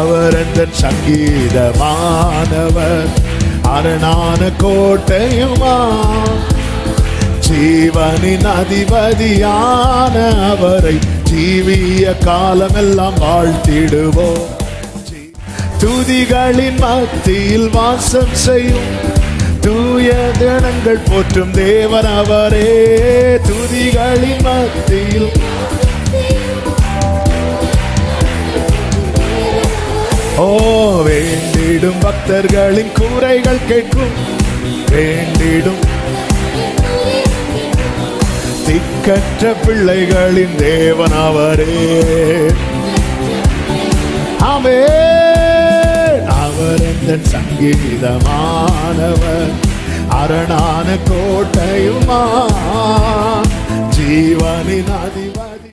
அவர் எந்த சங்கீதமானவர். அரணான கோட்டையுமா? ஜீவனின் அதிபதியான அவரை ஜீவிய காலமெல்லாம் வாழ்த்திடுவோம். துதிகளின் மத்தியில் வாசம் செய்யும். தூய தினங்கள் போற்றும் தேவன் அவரே. துதிகளின் மத்தியில் ஓ வேண்டிடும் பக்தர்களின் கூரைகள் கேட்கும். வேண்டிடும். திக்கற்ற பிள்ளைகளின் தேவன் அவரே. அவே அவர் எந்த சங்கீதமானவர்? அரணான கோட்டையுமா? ஜீவனின் அதிபர்